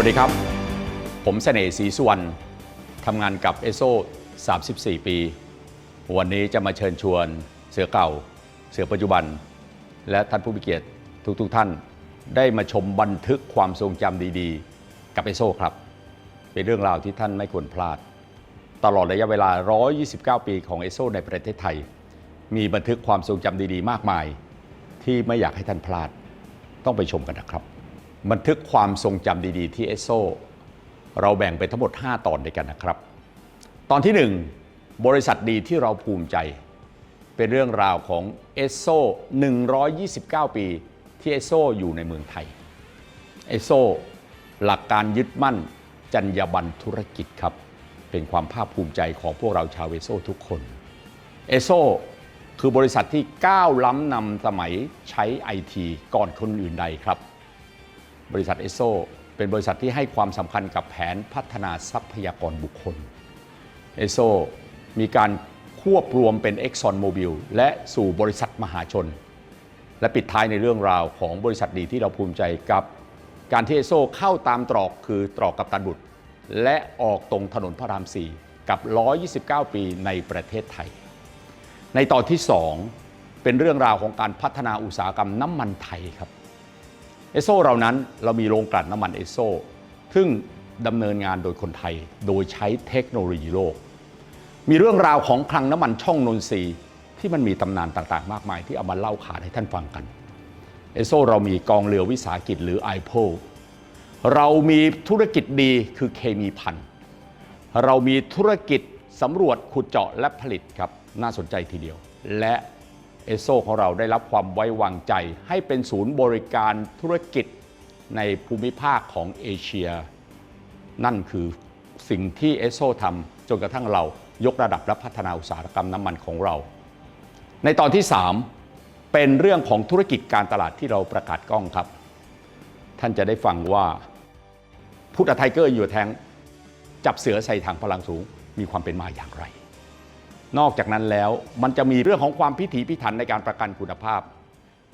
วัสดีครับ ผมเสน่ห์ศรีสุวรรณทำงานกับเอโซ34 ปี วันนี้จะมาเชิญชวนเสือเก่า เสือปัจจุบัน และท่านผู้มีเกียรติทุกๆทท่าน ได้มาชมบันทึกความทรงจำดีๆ กับเอโซครับ เป็นเรื่องราวที่ท่านไม่ควรพลาด ตลอดระยะเวลา 129 ปีของเอโซในประเทศไทย มีบันทึกความทรงจำดีๆ มากมาย ที่ไม่อยากให้ท่านพลาด ต้องไปชมกันนะครับ บันทึกความทรงจำดีๆที่เอสโซเราแบ่งเป็นทั้งหมด 5 ตอนด้วยกันนะครับ ตอนที่ 1 บริษัทดีที่เราภูมิใจ เป็นเรื่องราวของเอสโซ129 ปีที่เอสโซอยู่ในเมืองไทยเอสโซหลักการยึดมั่นจรรยาบรรณธุรกิจครับ เป็นความภาคภูมิใจของพวกเราชาวเอสโซทุกคนเอสโซคือบริษัทที่ก้าวล้ำนำสมัยใช้ไอทีก่อนคนอื่นใดครับ บริษัทเอสโซเป็นบริษัทที่ให้ความสำคัญกับแผนพัฒนาทรัพยากรบุคคลเอสโซมีการควบรวมเป็น Exxon Mobil และสู่บริษัทมหาชน และปิดท้ายในเรื่องราวของบริษัทดีที่เราภูมิใจกับ การที่เอโซเข้าตามตรอกคือตรอกกับตันบุตร และออกตรงถนนพระราม 4 กับ 129 ปีในประเทศไทย ในตอนที่ 2 เป็นเรื่องราวของการพัฒนาอุตสาหกรรมน้ำมันไทยครับ เอสโซเรานั้นเรามีโรงกลั่นน้ำมันเอสโซซึ่งดำเนินงานโดยคนไทยโดยใช้เทคโนโลยีโลก มีเรื่องราวของคลังน้ำมันช่องนนทรีย์ที่มันมีตำนานต่างๆ มากมายที่เอามาเล่าขานให้ท่านฟังกันเอสโซเรามีกองเรือวิสาหกิจหรือ i p o เรามีธุรกิจดีคือเคมีพันเรามีธุรกิจสำรวจขุดเจาะและผลิตครับน่าสนใจทีเดียว และ เอสโซของเราได้รับความไว้วางใจ ให้เป็นศูนย์บริการธุรกิจในภูมิภาคของเอเชีย นั่นคือสิ่งที่เอสโซทำจนกระทั่งเรายกระดับและพัฒนาอุตสาหกรรมน้ำมันของเรา ในตอนที่ 3 เป็นเรื่องของธุรกิจการตลาดที่เราประกาศกล้องครับ ท่านจะได้ฟังว่าพุทธไทเกอร์อยู่แทงจับเสือใส่ถังพลังสูงมีความเป็นมาอย่างไร นอกจากนั้นแล้วมันจะมีเรื่องของความพิถีพิถันในการประกันคุณภาพ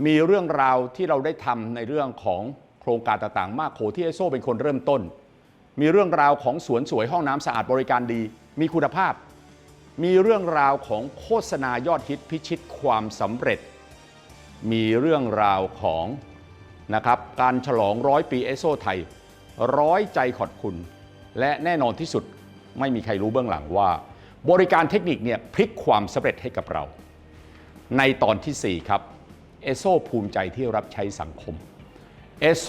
มีเรื่องราวที่เราได้ทำในเรื่องของโครงการต่างๆ มากโขที่เอโซเป็นคนเริ่มต้น มีเรื่องราวของสวนสวยห้องน้ำสะอาดบริการดี มีคุณภาพ มีเรื่องราวของโฆษณายอดฮิตพิชิตความสำเร็จ มีเรื่องราวของนะครับการฉลองร้อยปีเอโซไทย ร้อยใจขอบคุณ และแน่นอนที่สุดไม่มีใครรู้เบื้องหลังว่า บริการเทคนิคเนี่ยพลิกความสำเร็จให้กับเรา ในตอนทีสี่ 4 ครับเอโซภูมิใจที่รับใช้สังคมเอโซ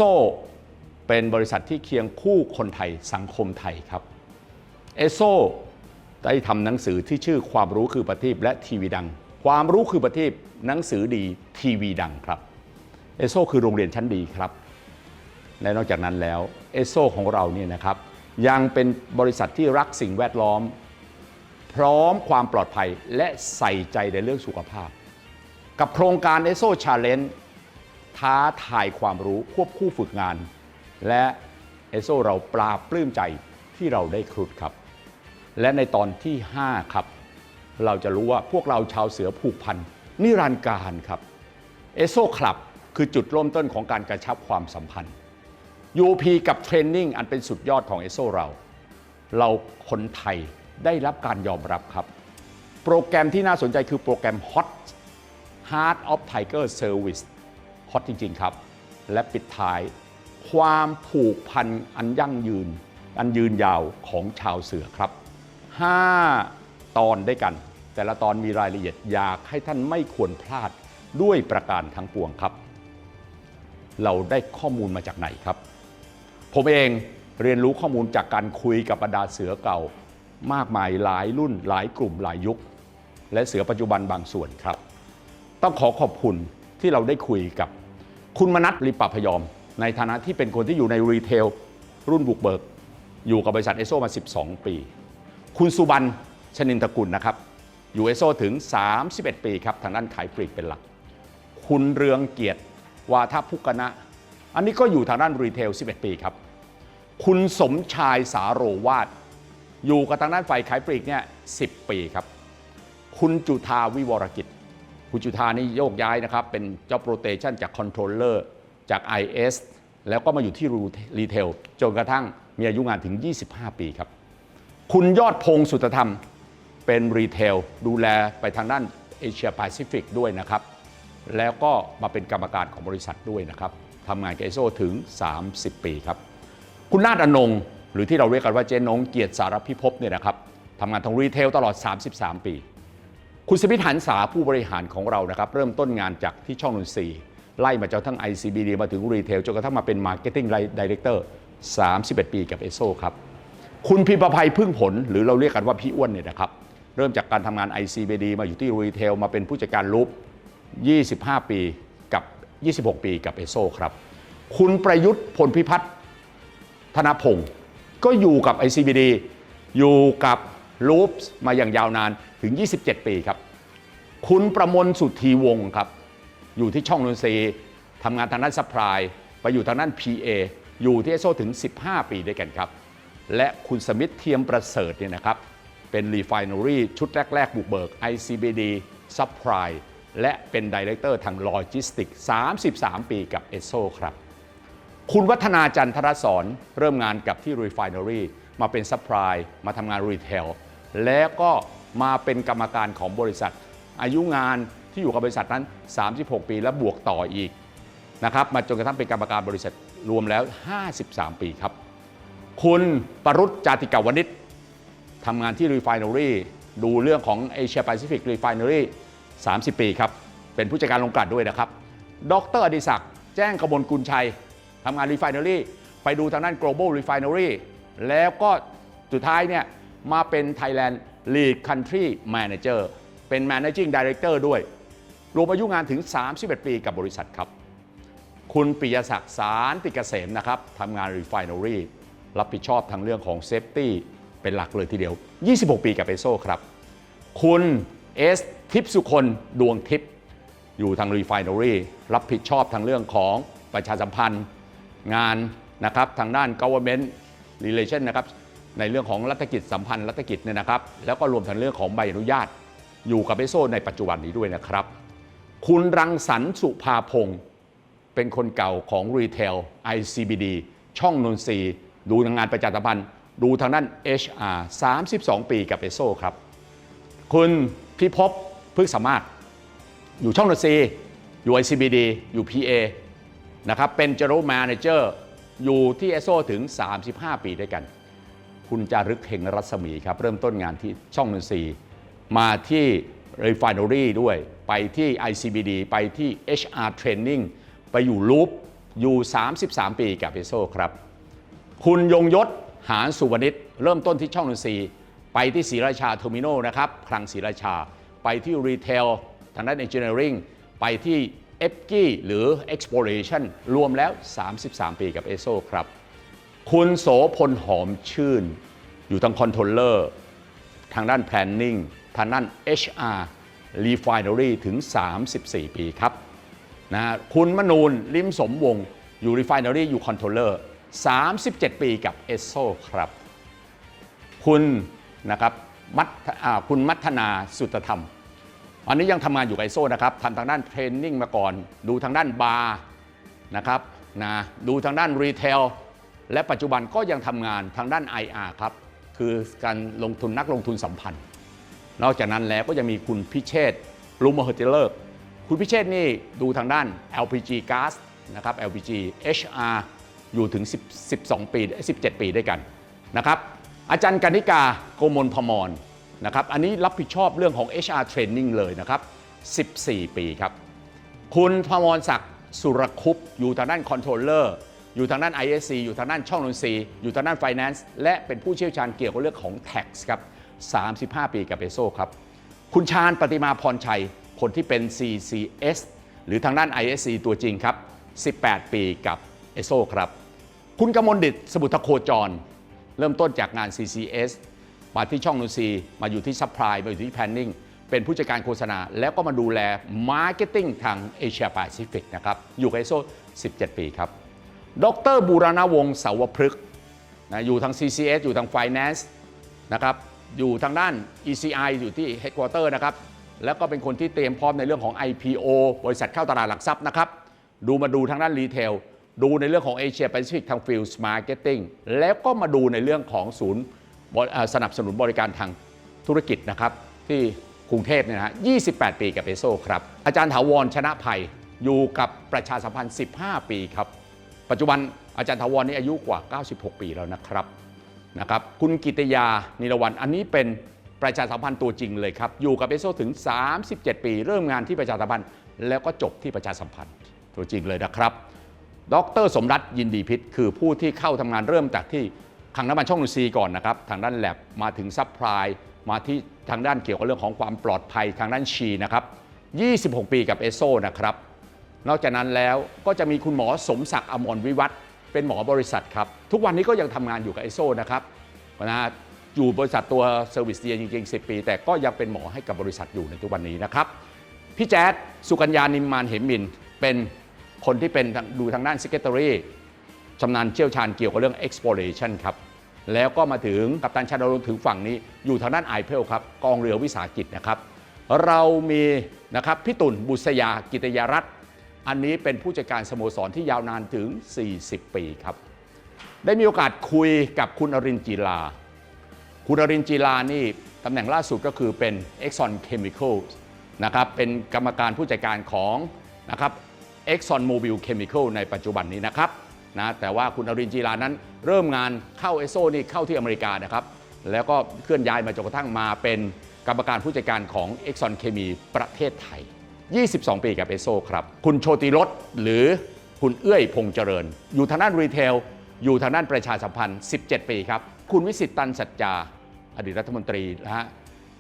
เป็นบริษัทที่เคียงคู่คนไทยสังคมไทยครับเอโซได้ทำหนังสือที่ชื่อความรู้คือประทีปและทีวีดัง ความรู้คือประทีปหนังสือดีทีวีดังครับเอโซคือโรงเรียนชั้นดีครับ และนอกจากนั้นแล้วเอสโซของเราเนี่ยนะครับยังเป็นบริษัทที่รักสิ่งแวดล้อม พร้อมความปลอดภัยและใส่ใจในเรื่องสุขภาพ กับโครงการเอสโซชาเลนจ์ท้าทายความรู้ควบคู่ฝึกงาน และเอโซเราปลาปลื้มใจที่เราได้ครุฑครับ และในตอนที่ 5 ครับ เราจะรู้ว่าพวกเราชาวเสือผูกพันนิรันดร์การครับเอโซคลับคือจุดเริ่มต้นของการกระชับความสัมพันธ์ UP กับเทรนนิ่งอันเป็นสุดยอดของเอโซเรา เราคนไทย ได้รับการยอมรับครับ โปรแกรมที่น่าสนใจคือโปรแกรม Hot Heart of Tiger Service ฮอตจริง ๆ ครับ และปิดท้าย ความผูกพันอันยั่งยืน อันยืนยาวของชาวเสือครับ 5 ตอนด้วยกัน แต่ละตอนมีรายละเอียดอยากให้ท่านไม่ควรพลาดด้วยประการทั้งปวงครับ เราได้ข้อมูลมาจากไหนครับ ผมเองเรียนรู้ข้อมูลจากการคุยกับบรรดาเสือเก่า มากมายหลายรุ่นหลายกลุ่มหลายยุค และเสือปัจจุบันบางส่วนครับ ต้องขอขอบคุณที่เราได้คุยกับ คุณมนัทริปปพยอม ในฐานะที่เป็นคนที่อยู่ในรีเทลรุ่นบุกเบิก อยู่กับบริษัทเอสโซมา 12 ปี คุณสุบันชนินตะกุลนะครับ อยู่เอสโซถึง 31 ปีครับทางด้านขายปลีกเป็นหลัก คุณเรืองเกียรติวาทพุกนะ อันนี้ก็อยู่ทางด้านรีเทล 11 ปีครับ คุณสมชายสาโรวาด อยู่กับทางด้านฝ่ายขายปลีกเนี่ย10ปีครับ คุณจุธาวิวรกิจ คุณจุธานี่โยกย้ายนะครับ เป็น Job Rotation จาก Controller จาก IS แล้วก็มาอยู่ที่รีเทลจนกระทั่งมีอายุงานถึง 25 ปีครับ คุณยอดพงศ์สุตธรรมเป็นรีเทลดูแลไปทางด้านเอเชียแปซิฟิกด้วยนะครับ แล้วก็มาเป็นกรรมการของบริษัทด้วยนะครับทำงานกับเอโซถึง 30 ปีครับ คุณนาฏอนง หรือที่เราเรียกกันว่าเจนงเกียรติสารพิภพเนี่ยนะครับทำงานทางรีเทลตลอด 33 ปี คุณสมิทหันษาผู้บริหารของเรานะครับเริ่มต้นงานจากที่ช่องนนทรีย์ไล่มาจนทั้ง ICBD มาถึงรีเทลจนกระทั่งมาเป็น Marketing Director 31 ปีกับเอโซครับ คุณพิมพภัยพึ่งผล หรือเราเรียกกันว่าพี่อ้วนเนี่ยนะครับ เริ่มจากการทำงาน ICBD มาอยู่ที่รีเทลมาเป็นผู้จัดการลูป25 ปีกับ 26 ปีกับเอโซครับ คุณประยุทธ์พลพิพัฒน์ธนพงศ์ ก็อยู่กับ ICBD อยู่กับลูปมาอย่างยาวนานถึง 27 ปีครับ คุณประมลสุทธีวงศ์ครับ อยู่ที่ช่องนนทรีย์ทำงานทางด้านซัพพลายไปอยู่ทางด้าน PA อยู่ที่เอโซถึง 15 ปีด้วยกันครับ และคุณสมิธเทียมประเสริฐเนี่ยนะครับ เป็น Refinery ชุดแรก ๆ บุกเบิก ICBD Supply และเป็นดีเลกเตอร์ทางโลจิสติก 33 ปีกับเอโซครับ คุณวัฒนาจันทรสอนเริ่มงานกับที่ Refinery มาเป็นซัพพลายมาทำงานรีเทลแล้วก็มาเป็นกรรมการของบริษัท อายุงานที่อยู่กับบริษัทนั้น 36 ปีและบวกต่ออีกนะครับมาจนกระทั่งเป็นกรรมการบริษัทรวมแล้ว 53 ปีครับ คุณปรุษจาติกาวนิชทำงานที่ Refinery ดูเรื่องของ Asia Pacific Refinery 30 ปีครับ เป็นผู้จัดการโรงกลั่นด้วยนะครับ ดรอดิศักดิ์แจ้งกมลกุลชัย ทำงาน Refinery ไปดูทางด้าน Global Refinery แล้วก็สุดท้ายเนี่ยมาเป็น Thailand Lead Country Manager เป็น Managing Director ด้วย รวมอายุงานถึง 31 ปีกับบริษัทครับ คุณปิยศักดิ์สารติเกษมนะครับทำงาน Refinery รับผิดชอบทางเรื่องของ Safety เป็นหลักเลยทีเดียว 26 ปีกับเอโซครับ คุณเอสทิพสุคนดวงทิพย์อยู่ทาง Refinery รับผิดชอบทางเรื่องของประชาสัมพันธ์ งานนะครับทางด้าน government relation นะครับในเรื่องของรัฐกิจสัมพันธ์รัฐกิจเนี่ยนะครับ แล้วก็รวมทั้งเรื่องของใบอนุญาต อยู่กับเอโซในปัจจุบันนี้ด้วยนะครับ คุณรังสรรสุภาพงศ์เป็นคนเก่าของรีเทล ICBD ช่องนนทรีดูทางงานประชาสัมพันธ์ดูทางด้าน HR 32 ปีกับเอโซครับ คุณพิภพพฤกษสามารถ อยู่ช่องนนทรีอยู่ ICBD อยู่ PA นะครับเป็น General Manager อยู่ที่เอโซถึง 35 ปีด้วยกัน คุณจารึกเฮงรัศมีครับ เริ่มต้นงานที่ช่องนนทรีมาที่ Refinery ด้วย ไปที่ ICBD ไปที่ HR Training ไปอยู่ลูปอยู่ 33 ปีกับเอโซครับ คุณยงยศหานสุวรรณิตเริ่มต้นที่ช่องนนทรีไปที่ศรีราชาเทอร์มินอลนะครับคลังศรีราชา ไปที่รีเทลทางด้าน Engineering ไปที่ กี้หรือ Exploration รวมแล้ว 33 ปีกับเอโซครับ คุณโสพลหอมชื่น อยู่ทางคอนโทรลเลอร์ทางด้าน Planning ทางด้าน HR Refinery ถึง 34 ปีครับนะคุณมนูนลิมสมวงศ์อยู่ Refinery อยู่คอนโทรลเลอร์37 ปีกับเอโซครับ คุณนะครับมัทคุณมัทนาสุตธรรม อันนี้ยังทำงานอยู่กับไอโซนะครับทำทางด้านเทรนนิ่งมาก่อน ดูทางด้านบาร์นะครับนะดูทางด้านรีเทลและปัจจุบันก็ยังทำงานทางด้าน IR ครับ คือการลงทุนนักลงทุนสัมพันธ์ นอกจากนั้นแล้วก็ยังมีคุณพิเชษลุมเฮอร์เจเลอร์คุณพิเชษนี่ดูทางด้าน LPG gas นะครับ LPG HR อยู่ถึง 10 12 ปี 17 ปีด้วยกันนะครับ อาจารย์กนิกาโกมลพมร นะครับอันนี้รับผิดชอบเรื่องของ HR Training เลยนะครับ 14 ปีครับ คุณพมรศักดิ์สุรคุปต์อยู่ทางด้านคอนโทรลเลอร์อยู่ทางด้าน ISC อยู่ทางด้านช่องนนทรีย์อยู่ทางด้าน Finance และเป็นผู้เชี่ยวชาญเกี่ยวกับเรื่องของ Tax ครับ 35 ปีกับเอโซครับ คุณชาญปฏิมาพรชัย คนที่เป็น CCS หรือทางด้าน ISC ตัวจริงครับ 18 ปีกับเอโซครับ คุณกมลดิตสมุทรโคจร เริ่มต้นจากงาน CCS มาที่ช่องนูซีมาอยู่ที่ซัพพลายมาอยู่ที่แพนนิ่งเป็นผู้จัดการโฆษณา แล้วก็มาดูแลมาร์เก็ตติ้งทางเอเชียแปซิฟิกนะครับอยู่กับไอโซ17 ปีครับ ดรบูรณวงศ์เสาวพฤกษ์นะอยู่ทาง CCS อยู่ทาง Finance นะครับอยู่ทางด้าน ECI อยู่ที่ Headquarter นะครับแล้วก็เป็นคนที่เตรียมพร้อมในเรื่องของ IPO บริษัทเข้าตลาดหลักทรัพย์นะครับดูมาดูทางด้านรีเทลดูในเรื่องของเอเชียแปซิฟิกทางฟิลส์มาร์เก็ตติ้งแล้วก็มาดูในเรื่องของศูนย์ สนับสนุนบริการทางธุรกิจนะครับที่กรุงเทพเนี่ยนะฮะ28 ปีกับเอโซครับ อาจารย์ถาวรชนะภัยอยู่กับประชาสัมพันธ์ 15 ปีครับ ปัจจุบันอาจารย์ถาวรนี่อายุกว่า 96 ปีแล้วนะครับนะครับ คุณกิตยา นิรวันอันนี้เป็นประชาสัมพันธ์ตัวจริงเลยครับ อยู่กับเอโซถึง 37 ปี เริ่มงานที่ประชาสัมพันธ์ แล้วก็จบที่ประชาสัมพันธ์ตัวจริงเลยนะครับ ดรสมรัตยินดีพิษคือผู้ที่เข้าทำงานเริ่มจากที่ คลังน้ำมันช่องนูซีก่อนนะครับทางด้านแลบมาถึงซัพพลายมาที่ทางด้านเกี่ยวกับเรื่องของความปลอดภัยทางด้านชีนะครับ 26 ปีกับเอโซนะครับ นอกจากนั้นแล้วก็จะมีคุณหมอสมศักดิ์อมรวิวัฒเป็นหมอบริษัทครับ ทุกวันนี้ก็ยังทำงานอยู่กับเอโซนะครับนะอยู่บริษัทตัวเซอร์วิสเดียจริงๆ 10 ปี แต่ก็ยังเป็นหมอให้กับบริษัทอยู่ในทุกวันนี้นะครับ พี่แจ๊ดสุกัญญานิมมานเหมมินเป็นคนที่เป็นดูทางด้าน Secretary ชำนาญเชี่ยวชาญเกี่ยวกับเรื่อง exploration ครับแล้วก็มาถึงกัปตันชาดลถึงฝั่งนี้อยู่ทางด้านไอเพลครับกองเรือวิสาหกิจนะครับ เรามีนะครับพี่ตุ่นบุษยากิตยรัตน์อันนี้เป็นผู้จัดการสโมสรที่ยาวนานถึง 40 ปีครับ ได้มีโอกาสคุยกับคุณอรินจีลา คุณอรินจีลานี่ตำแหน่งล่าสุดก็คือเป็น Exxon Chemical นะครับเป็นกรรมการผู้จัดการของนะครับ Exxon Mobil Chemical ในปัจจุบันนี้นะครับ นะแต่ว่าคุณอรินจีลานั้นเริ่มงานเข้าเอโซนี่เข้าที่อเมริกานะครับแล้วก็เคลื่อนย้ายมาจนกระทั่งมาเป็นกรรมการผู้จัดการของ Exxon Chemi ประเทศไทย 22 ปีกับเอโซครับ คุณโชติรสหรือคุณเอื้อยพงษ์เจริญ อยู่ทางด้านรีเทล อยู่ทางด้านประชาสัมพันธ์ 17 ปีครับ คุณวิสิตตันสัจจา อดีตรัฐมนตรีนะฮะ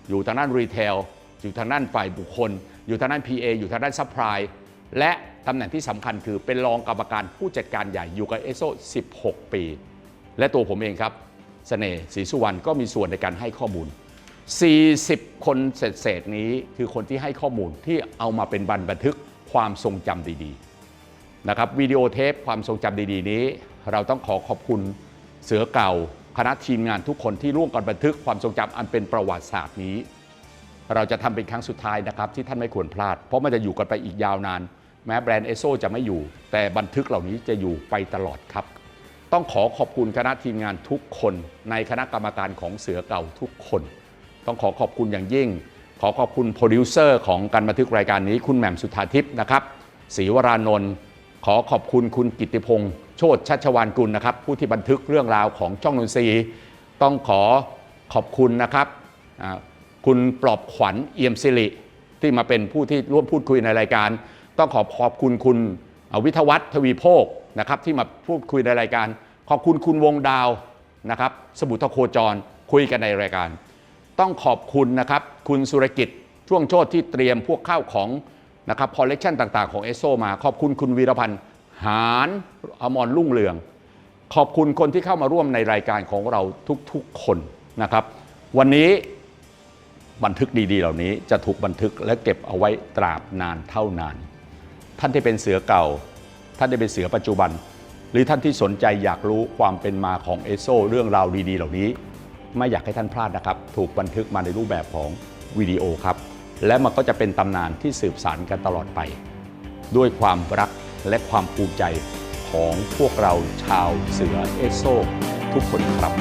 อยู่ทางด้านรีเทล อยู่ทางด้านฝ่ายบุคคล อยู่ทางด้าน PA อยู่ทางด้านซัพพลาย และตำแหน่งที่สำคัญคือเป็นรองกรรมการผู้จัดการใหญ่อยู่กับเอโซ 16 ปี และตัวผมเองครับเสน่ห์ศรีสุวรรณก็มีส่วนในการให้ข้อมูล 40 คนเศษๆนี้คือคนที่ให้ข้อมูลที่เอามาเป็นบันบันทึกความทรงจำดีๆนะครับวิดีโอเทปความทรงจำดีๆ นี้ เราต้องขอขอบคุณเสือเก่า คณะทีมงานทุกคนที่ร่วมกันบันทึกความทรงจำอันเป็นประวัติศาสตร์นี้ เราจะทำเป็นครั้งสุดท้ายนะครับที่ท่านไม่ควรพลาด เพราะมันจะอยู่กันไปอีกยาวนาน แม้แบรนด์เอโซจะไม่อยู่ แต่บันทึกเหล่านี้จะอยู่ไปตลอดครับ ต้องขอขอบคุณคณะทีมงานทุกคน ในคณะกรรมการของเสือเก่าทุกคน ต้องขอขอบคุณอย่างยิ่ง ขอขอบคุณโปรดิวเซอร์ของการบันทึกรายการนี้คุณแหม่มสุธาทิพย์นะครับศรีวรานนท์ขอขอบคุณคุณกิติพงษ์โชติชัชวานกุลนะครับ ผู้ที่บันทึกเรื่องราวของช่องนนทรีย์ต้องขอขอบคุณนะครับคุณปลอบขวัญเอี่ยมสิริที่มาเป็นผู้ที่ร่วมพูดคุยในรายการ ต้องขอขอบคุณคุณวิทวัฒน์ทวีโภคนะครับที่มาพูดคุยในรายการ ขอบคุณคุณวงดาวนะครับสมุทรโคจรคุยกันในรายการ ต้องขอบคุณนะครับคุณสุรกิจช่วงโชดที่เตรียมพวกข้าวของนะครับคอลเลกชันต่างๆของเอสโซมา ขอบคุณคุณวีรพันธ์หารอมรรุ่งเรือง ขอบคุณคนที่เข้ามาร่วมในรายการของเราทุกๆคนนะครับ วันนี้บันทึกดีๆ เหล่านี้จะถูกบันทึกและเก็บเอาไว้ตราบนานเท่านาน ท่านที่เป็นเสือเก่า ท่านที่เป็นเสือปัจจุบัน หรือท่านที่สนใจอยากรู้ความเป็นมาของเอโซเรื่องราวดีๆ เหล่านี้ ไม่อยากให้ท่านพลาดนะครับ ถูกบันทึกมาในรูปแบบของวิดีโอครับ และมันก็จะเป็นตำนานที่สืบสานกันตลอดไป ด้วยความรักและความภูมิใจของพวกเราชาวเสือเอโซทุกคนครับ